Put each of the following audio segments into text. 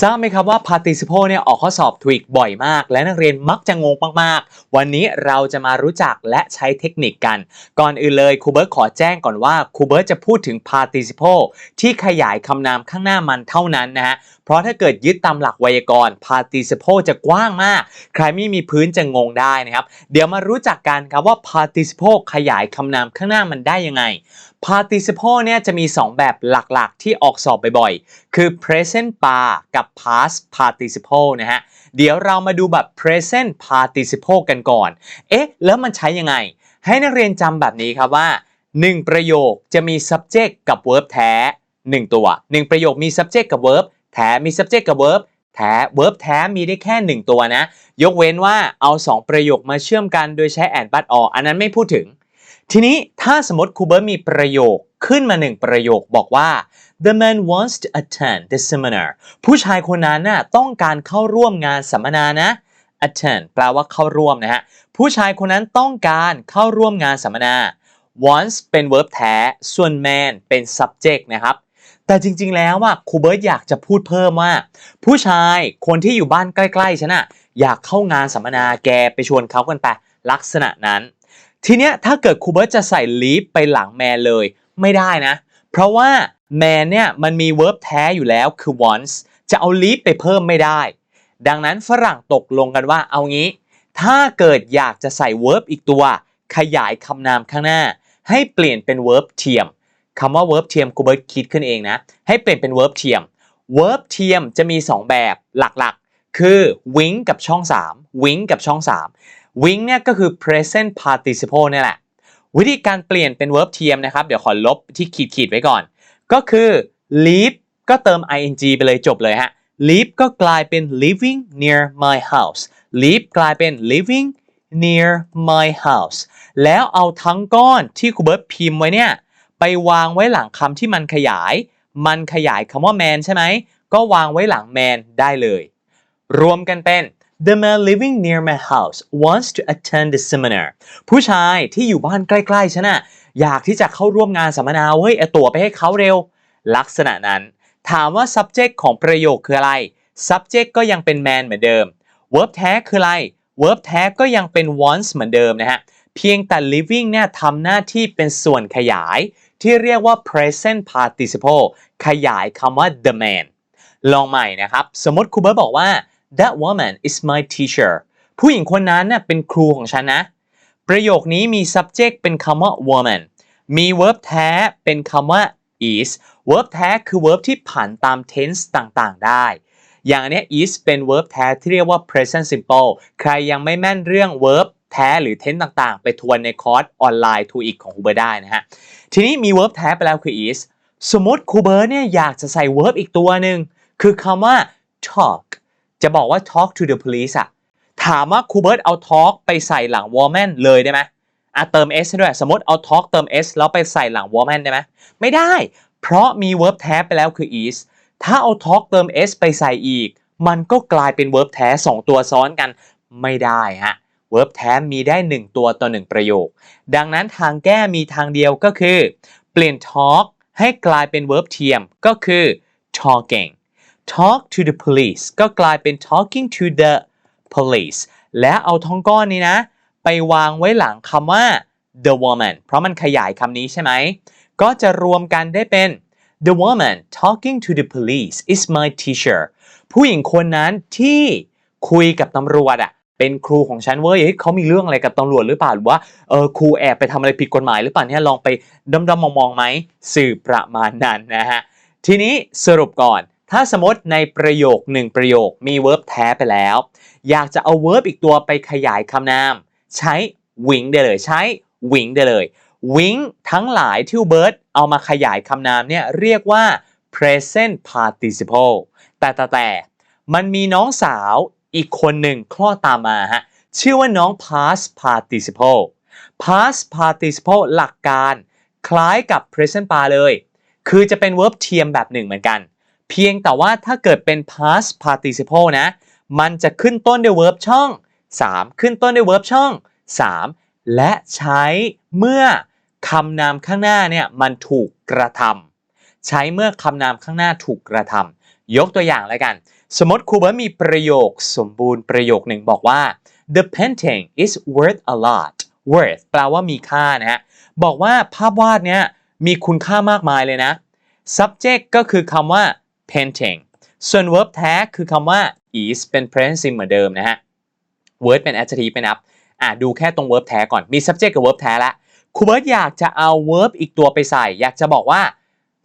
ทราบไหมครับว่า participle เนี่ยออกข้อสอบ TOEIC บ่อยมาก และนักเรียนมักจะงงมากๆ วันนี้เราจะมารู้จักและใช้เทคนิคกัน ก่อนอื่นเลยครูเบิร์ตขอแจ้งก่อนว่าครูเบิร์ตจะพูดถึง participle ที่ขยายคำนามข้างหน้ามันเท่านั้นนะฮะเพราะถ้าเกิดยึดตามหลักไวยากรณ์ participle จะกว้างมาก ใครไม่มีพื้นจะงงได้นะครับ เดี๋ยวมารู้จักกันครับว่า participle ขยายคำนามข้างหน้ามันได้ยังไง participle เนี่ยจะมี 2 แบบหลักๆ ที่ออกสอบบ่อยๆ คือ present par กับ past participle นะฮะ เดี๋ยวเรามาดูแบบ present participle กันก่อน เอ๊ะ แล้วมันใช้ยังไง ให้นักเรียนจำแบบนี้ครับว่า 1 ประโยคจะมี subject กับ verb แท้ 1 ตัว 1 ประโยคมี subject กับ verb แท้ มี subject กับ verb แท้ verb แท้มีได้แค่ 1 ตัวนะ ยกเว้นว่าเอา 2 ประโยคมาเชื่อมกันโดยใช้ and but or อันนั้นไม่พูดถึง ทีนี้ถ้าสมมติครูเบิร์ตมีประโยค ขึ้นมาหนึ่งประโยคบอกว่า the man wants to attend the seminar ผู้ชายคนนั้นน่ะต้องการเข้าร่วมงานสัมมนานะ attend แปลว่าเข้าร่วมนะฮะ ผู้ชายคนนั้นต้องการเข้าร่วมงานสัมมนา wants เป็น verb แท้ ส่วน man เป็น subject นะครับ แต่จริงๆ แล้วว่าครูเบิร์ตอยากจะพูดเพิ่มว่า ผู้ชายคนที่อยู่บ้านใกล้ๆฉันน่ะอยากเข้างานสัมมนาแกไปชวนเขากันไปลักษณะนั้น ทีเนี้ยถ้าเกิดครูเบิร์ตจะใส่ leave ไปหลัง man เลย ไม่ได้นะ เพราะว่า man เนี่ยมันมี verb แท้อยู่แล้วคือ wants จะเอา leave ไปเพิ่มไม่ได้ ดังนั้นฝรั่งตกลงกันว่าเอางี้ ถ้าเกิดอยากจะใส่ verb อีกตัว ขยายคำนามข้างหน้า ให้เปลี่ยนเป็น verb เทียมคำว่า verb เทียมครูเบิร์ตคิดขึ้นเองนะ ให้เปลี่ยนเป็น verb เทียม verb เทียมจะมี 2 แบบหลักๆ คือ wing กับช่อง 3 wing กับช่อง 3 wing เนี่ยก็คือ present participle เนี่ยแหละ วิธีการเปลี่ยนเป็น verb เทียมนะครับ เดี๋ยวขอลบที่ขีดขีดๆไว้ก่อน ก็คือ live ก็เติม ing ไปเลยจบเลยฮะ live ก็กลายเป็น living near my house live กลายเป็น living near my house แล้วเอาทั้งก้อนที่ครูเบิร์ตพิมพ์ไว้เนี่ย ไปวางไว้หลังคำที่มันขยาย มันขยายคำว่า man ใช่ไหม ก็วางไว้หลัง man ได้เลย รวมกันเป็น The man living near my house wants to attend the seminar ผู้ชายที่อยู่บ้านใกล้ๆฉันน่ะอยากที่จะเข้าร่วมงานสัมมนาเฮ้ยเอาตั๋วไปให้เขาเร็ว ลักษณะนั้น ถามว่า subject ของประโยคคืออะไร subject ก็ยังเป็น man เหมือนเดิม verb แท้คืออะไร verb แท้ก็ยังเป็น wants เหมือนเดิมนะฮะ เพียงแต่ living เนี่ยทำหน้าที่เป็นส่วนขยาย ที่เรียกว่า present participle ขยายคำว่า the man ลองใหม่นะครับ สมมติครูเบิร์ตบอกว่า that woman is my teacher ผู้หญิงคนนั้นน่ะเป็นครูของฉันนะ ประโยคนี้มี subject เป็นคำว่า woman มี verb แท้เป็นคำว่า is verb แท้คือ verb ที่ผันตาม tense ต่างๆ ได้ อย่างนี้ is เป็น verb แท้ที่เรียกว่า present simple ใครยังไม่แม่นเรื่อง verb แท้หรือ tense ต่างๆ ไปทวนในคอร์สออนไลน์ TOEIC ของครูเบิร์ได้นะฮะ ทีนี้มี verb แท้ไปแล้วคือ is สมมติครูเบิร์เนี่ยอยากจะใส่ verb อีกตัวหนึ่งคือคำว่า talk จะบอกว่า talk to the police อะถามว่าครูเบิร์ตเอา talk ไปใส่หลัง woman เลยได้ไหมอะเติม s ด้วย สมมติเอา talk เติม s แล้วไปใส่หลัง woman ได้ไหมไม่ได้ เพราะมี verb แท้ไปแล้วคือ is ถ้าเอา talk เติม s ไปใส่อีก มันก็กลายเป็น verb แท้ 2 ตัวซ้อนกันไม่ได้ฮะ verb แท้มีได้ 1 ตัวต่อ 1 ประโยค ดังนั้นทางแก้มีทางเดียวก็คือ เปลี่ยน talk ให้กลายเป็น verb เทียมก็คือ talking talk to the police ก็กลายเป็น talking to the police และเอาท้องก้อนนี้นะ ไปวางไว้หลังคำว่า the woman เพราะมันขยายคำนี้ใช่ไหม ก็จะรวมกันได้เป็น the woman talking to the police is my teacher ผู้หญิงคนนั้นที่คุยกับตำรวจอะเป็นครูของฉันเว้ยเฮ้ยเขามีเรื่องอะไรกับตำรวจหรือเปล่าหรือว่าเออครูแอบไปทำอะไรผิดกฎหมายหรือเปล่าเนี่ยลองไปดมๆมองๆไหมสื่อประมาณนั้นนะฮะทีนี้สรุปก่อน ถ้าสมมติในประโยคหนึ่งประโยคมี verb แท้ไปแล้ว อยากจะเอา verb อีกตัวไปขยายคำนาม ใช้ wing ได้เลยใช้ wing ได้เลย wing ทั้งหลายที่เบิร์ดเอามาขยายคำนามเนี่ยเรียกว่า present participle แต่แต่แต่มันมีน้องสาวอีกคนหนึ่งคลอดตามมาฮะชื่อว่าน้อง past participle past participle หลักการ คล้ายกับ present par เลย คือจะเป็น verb เทียมแบบหนึ่งเหมือนกัน เพียงแต่ว่าถ้าเกิดเป็น past participle นะ มันจะขึ้นต้นด้วย verb ช่อง 3 ขึ้นต้นด้วย verb ช่อง 3 และใช้เมื่อคำนามข้างหน้าเนี่ยมันถูกกระทำใช้เมื่อคำนามข้างหน้าถูกกระทำยกตัวอย่างแล้วกัน สมมติครูเบิร์ตมีประโยคสมบูรณ์ประโยคหนึ่งบอกว่า the painting is worth a lot worth แปลว่ามีค่านะฮะบอกว่าภาพวาดเนี้ยมีคุณค่ามากมายเลยนะ subject ก็คือคำว่า painting ส่วน verb แท้คือคำว่า is เป็น present simple เหมือนเดิมนะฮะ word เป็น adjective ไปนับอะดูแค่ตรง verb แท้ก่อนมี subject กับ verb แท้แล้วครูเบิร์ตอยากจะเอา verb อีกตัวไปใส่ อยากจะบอกว่า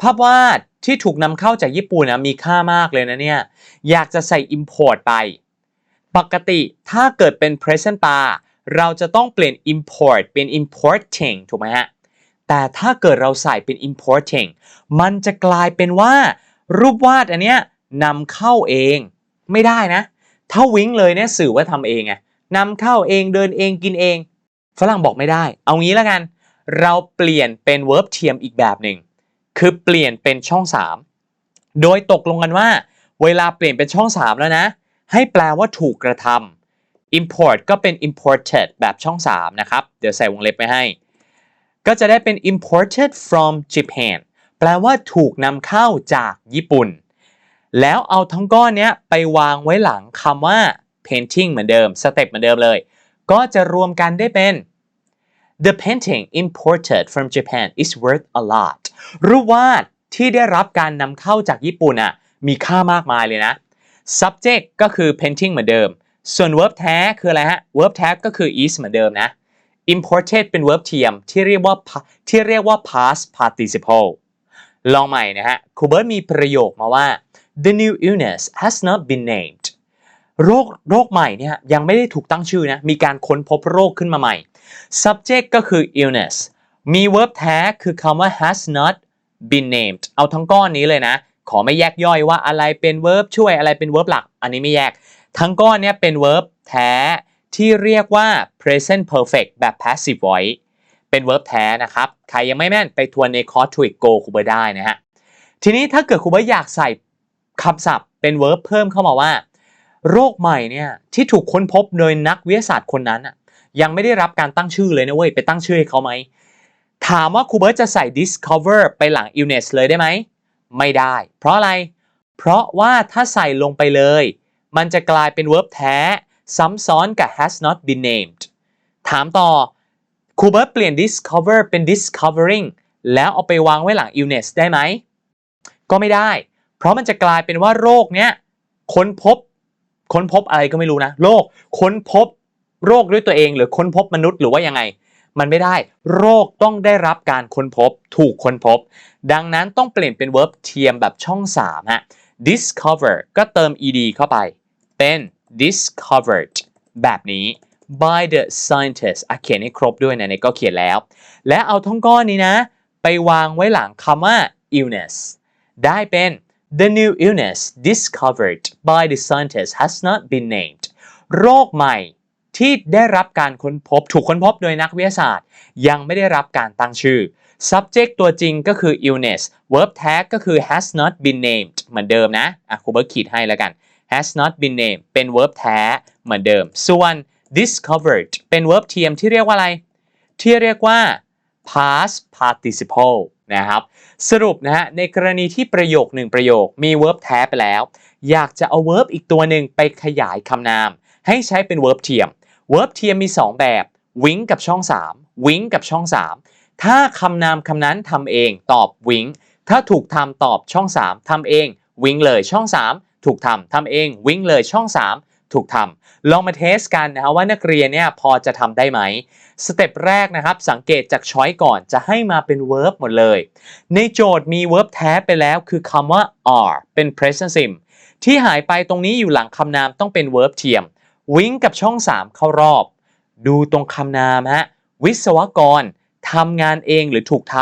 ภาพวาดที่ถูกนำเข้าจากญี่ปุ่นนะมีค่ามากเลยนะเนี่ย อยากจะใส่ import ไป ปกติถ้าเกิดเป็น present par เราจะต้องเปลี่ยน import เป็น importing ถูกไหมฮะ แต่ถ้าเกิดเราใส่เป็น importing มันจะกลายเป็นว่า รูปวาดอันเนี้ยนำเข้าเองไม่ได้นะ ถ้าวิ้งเลยเนี่ยสื่อว่าทำเองไงนำเข้าเองเดินเองกินเอง ฝรั่งบอกไม่ได้ เอางี้แล้วกัน เราเปลี่ยนเป็น verb เทียมอีกแบบหนึ่งคือเปลี่ยนเป็นช่อง 3 โดยตกลงกันว่า เวลาเปลี่ยนเป็นช่อง 3 แล้วนะ ให้แปลว่าถูกกระทำ import ก็เป็น imported แบบช่อง 3 นะครับ เดี๋ยวใส่วงเล็บไว้ให้ ก็จะได้เป็น imported from Japan แปลว่าถูกนำเข้าจากญี่ปุ่น แล้วเอาทั้งก้อนเนี้ยไปวางไว้หลังคำว่า painting เหมือนเดิมสเต็ปเหมือนเดิมเลย ก็จะรวมกันได้เป็น The painting imported from Japan is worth a lot รูปวาดที่ได้รับการนำเข้าจากญี่ปุ่นอะมีค่ามากมายเลยนะ subject ก็คือ painting เหมือนเดิม ส่วน verb แท้คืออะไรฮะ verb แท้ก็คือ is เหมือนเดิมนะ imported เป็น verb เทียมที่เรียกว่าที่เรียกว่า past participle ลองใหม่นะฮะครูเบิร์ตมีประโยคมาว่า the new illness has not been named โรคโรคใหม่เนี่ยยังไม่ได้ถูกตั้งชื่อนะ มีการค้นพบโรคขึ้นมาใหม่ subject ก็คือ illness มี verb แท้คือคำว่า has not been named เอาทั้งก้อนนี้เลยนะ ขอไม่แยกย่อยว่าอะไรเป็น verb ช่วยอะไรเป็น verb หลัก อันนี้ไม่แยก ทั้งก้อนเนี้ยเป็น verb แท้ที่เรียกว่า present perfect แบบ passive voice เป็น verb แท้นะครับ ใครยังไม่แม่นไปทวนในคอร์ส Tweak Go ครูเบอร์ได้นะฮะ ทีนี้ถ้าเกิดคูเบอร์อยากใส่คำศัพท์เป็น verb เพิ่มเข้ามาว่า โรคใหม่เนี่ยที่ถูกค้นพบโดยนักวิทยาศาสตร์คนนั้นอะยังไม่ได้รับการตั้งชื่อเลยนะเว้ย ไปตั้งชื่อให้เขาไหม ถามว่าครูเบิร์ตจะใส่ discover ไปหลัง illness เลยได้ไหม ไม่ได้ เพราะอะไร เพราะว่าถ้าใส่ลงไปเลย มันจะกลายเป็น verb แท้ ซ้ำซ้อนกับ has not been named ถามต่อ ครูเบิร์ตเปลี่ยน discover เป็น discovering แล้วเอาไปวางไว้หลัง illness ได้ไหม ก็ไม่ได้ เพราะมันจะกลายเป็นว่าโรคเนี้ยค้นพบ ค้นพบอะไรก็ไม่รู้นะโรคค้นพบโรคด้วยตัวเอง หรือค้นพบมนุษย์หรือว่ายังไง มันไม่ได้ โรคต้องได้รับการค้นพบ ถูกค้นพบ ดังนั้นต้องเปลี่ยนเป็น verb เทียมแบบช่อง3ฮะ discover ก็เติม ed เข้าไป เป็น discovered แบบนี้ by the scientist อะเขียนให้ครบด้วยนะในก็เขียนแล้ว และเอาท่องก้อนนี้นะ ไปวางไว้หลังคำว่า illness ได้เป็น the new illness discovered by the scientists has not been named โรคใหม่ที่ได้รับการค้นพบ ถูกค้นพบโดยนักวิทยาศาสตร์ ยังไม่ได้รับการตั้งชื่อ subject ตัวจริงก็คือ illness verb tag ก็คือ has not been named เหมือนเดิมนะ อะครูเบิร์ตขีดให้แล้วกัน has not been named เป็น verb แท้เหมือนเดิม ส่วน discovered เป็น verb เทียมที่เรียกว่าอะไร ที่เรียกว่า past participle นะครับสรุปนะฮะในกรณีที่ประโยคหนึ่งประโยคมี verb แท้ไปแล้ว อยากจะเอา verb อีกตัวหนึ่งไปขยายคำนาม ให้ใช้เป็น verb เทียม verb เทียมมี 2 แบบ wing กับช่อง 3 wing กับช่อง 3 ถ้าคำนามคำนั้นทำเองตอบ wing ถ้าถูกทำตอบช่อง 3ทำเอง wing เลยช่อง 3 ถูกทำทำเอง wing เลยช่อง 3 ถูกทำลองมาเทสกันนะฮะว่านักเรียนเนี่ยพอจะทำได้ไหมสเต็ปแรกนะครับ สังเกตจากช้อยก่อนจะให้มาเป็น verb หมดเลย ในโจทย์มี verb แท้ไปแล้วคือคำว่า are เป็น present sim ที่หายไปตรงนี้อยู่หลังคำนามต้องเป็น verb เทียม wing กับช่อง 3 เข้ารอบ ดูตรงคำนามฮะวิศวกรทำงานเองหรือถูกท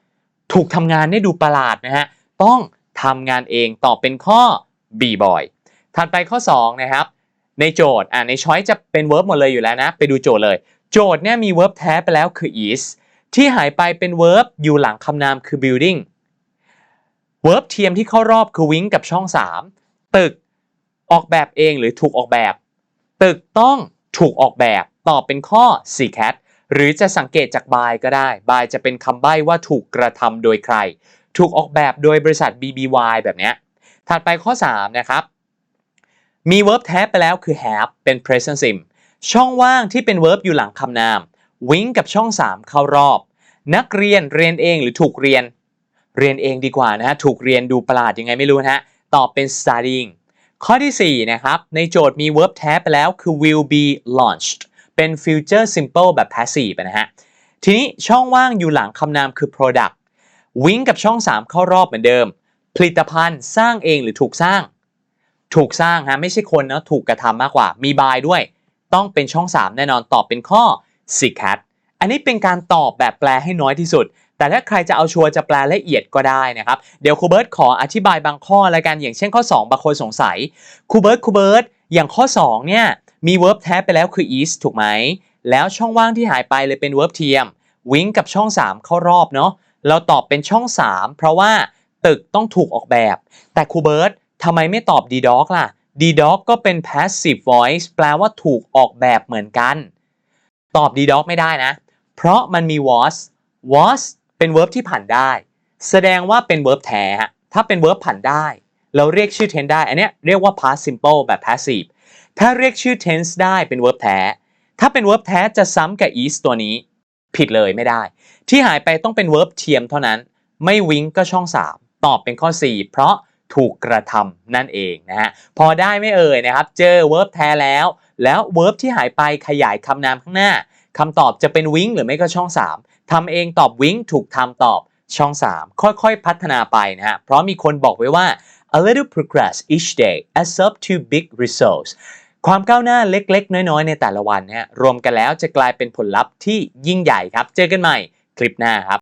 ำถูกทำงานเนี่ยดูประหลาดนะฮะต้องทำงานเองตอบเป็นข้อ B boy ถัดไปข้อ2นะครับ ในโจทย์อ่าในช้อยจะเป็น verb หมดเลยอยู่แล้วนะ ไปดูโจทย์เลย โจทย์เนี่ยมี verb แท้ไปแล้วคือ is ที่หายไปเป็น verb อยู่หลังคำนามคือ building verb เทียมที่เข้ารอบคือ wing กับช่อง 3 ตึกออกแบบเองหรือถูกออกแบบ ตึกต้องถูกออกแบบตอบเป็นข้อ c cat หรือจะสังเกตจาก by ก็ได้ by จะเป็นคำใบ้ว่าถูกกระทำโดยใคร ถูกออกแบบโดยบริษัท BBY แบบเนี้ยถัดไปข้อ 3 นะครับ มี verb แท้ไปแล้วคือ have เป็น present sim ช่องว่างที่เป็น verb อยู่หลังคำนาม wing กับช่อง 3 เข้ารอบ นักเรียนเรียนเองหรือถูกเรียน เรียนเองดีกว่านะฮะ ถูกเรียนดูประหลาดยังไงไม่รู้นะฮะ ตอบเป็น studying ข้อทีสี่ 4 นะครับ ในโจทย์มี verb แท้ไปแล้วคือ will be launched เป็น future simple แบบ passive นะฮะ ทีนี้ช่องว่างอยู่หลังคำนามคือ product wing กับช่อง 3 เข้ารอบเหมือนเดิม ผลิตภัณฑ์สร้างเองหรือถูกสร้าง ถูกสร้างฮะไม่ใช่คนนะถูกกระทำมากกว่า มี by ด้วย ต้องเป็นช่อง 3 แน่นอนตอบเป็นข้อ s i c a t อันนี้เป็นการตอบแบบแปลให้น้อยที่สุด แต่ถ้าใครจะเอาชัวร์จะแปลละเอียดก็ได้นะครับ เดี๋ยวครูเบิร์ตขออธิบายบางข้อล้วกันอย่างเช่นข้อ 2 บางคนสงสัยครูเบิร์ตครูเบิร์ตอย่างข้อ 2 เนี่ยมี verb แท้ไปแล้วคือ is ถูกไหม แล้วช่องว่างที่หายไปเลยเป็น verb เทียม wing กับช่อง 3 เข้ารอบเนาะเราตอบเป็นช่อง 3 เพราะว่าตึกต้องถูกออกแบบ แต่ครูเบิร์ต ทำไมไม่ตอบ d dog ล่ะ d dog ก็เป็น passive voice แปลว่าถูกออกแบบเหมือนกัน ตอบ d dog ไม่ได้นะ เพราะมันมี was was เป็น verb ที่ผันได้ แสดงว่าเป็น verb แท้ถ้าเป็น verb ผันได้ เราเรียกชื่อ tense ได้ อันเนี้ยเรียกว่า past simple แบบ passive ถ้าเรียกชื่อ tense ได้เป็น verb แท้ ถ้าเป็น verb แท้จะซ้ำกับ is ตัวนี้ ผิดเลยไม่ได้ ที่หายไปต้องเป็น verb เทียมเท่านั้น ไม่วิงก็ช่อง 3 ตอบเป็นข้อ 4 เพราะ ถูกกระทำนั่นเองนะฮะพอได้ไม่เอ่ยนะครับ เจอ verb แท้แล้ว แล้ว verb ที่หายไปขยายคำนามข้างหน้าคำตอบจะเป็นวิงหรือไม่ก็ช่อง 3ทำเองตอบวิงถูกทำตอบช่อง 3 ค่อยๆ พัฒนาไปนะฮะเพราะมีคนบอกไว้ว่า a little progress each day adds up to big results ความก้าวหน้าเล็ก ๆ น้อย ๆ ในแต่ละวันเนี่ยรวมกันแล้วจะกลายเป็นผลลัพธ์ที่ยิ่งใหญ่ครับ เจอกันใหม่คลิปหน้าครับ